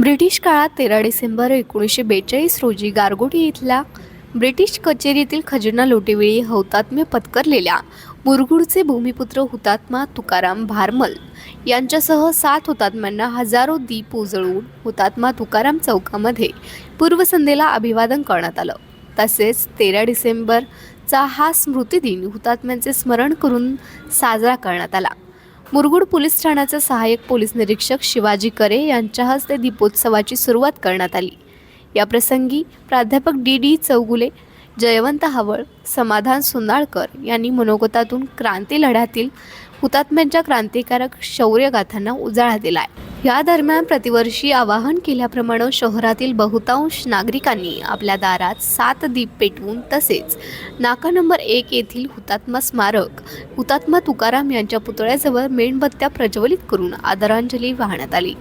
British काळात तेरा डिसेंबर एकोणीसशे बेचाळीस रोजी गारगोटी इथल्या ब्रिटिश कचेरीतील खजिना लोटेवेळी हौतात्म्य पत्करलेल्या मुरगुडचे भूमिपुत्र हुतात्मा तुकाराम भारमल यांच्यासह सात हुतात्म्यांना हजारो दीप उजळून हुतात्मा तुकाराम चौकामध्ये पूर्वसंध्येला अभिवादन करण्यात आलं. तसेच तेरा डिसेंबरचा हा स्मृतिदिन हुतात्म्यांचे स्मरण करून साजरा करण्यात आला. मुरगुड पोलीस ठाण्याचे सहाय्यक पोलीस निरीक्षक शिवाजी करे यांच्या हस्ते दीपोत्सवाची सुरुवात करण्यात आली. या प्रसंगी प्राध्यापक डी डी चौगुले जयवंत हवळ समाधान सुनाळकर यांनी मनोगतातून क्रांती लढ्यातील हुतात्म्यांच्या क्रांतिकारक शौर्यगाथांना उजाळा दिलाय. या दरम्यान प्रतिवर्षी आवाहन केल्याप्रमाणे शहरातील बहुतांश नागरिकांनी आपल्या दारात सात दीप पेटवून तसेच नाका नंबर एक येथील हुतात्मा स्मारक हुतात्मा तुकाराम यांच्या पुतळ्याजवळ मेणबत्त्या प्रज्वलित करून आदरांजली वाहण्यात आली.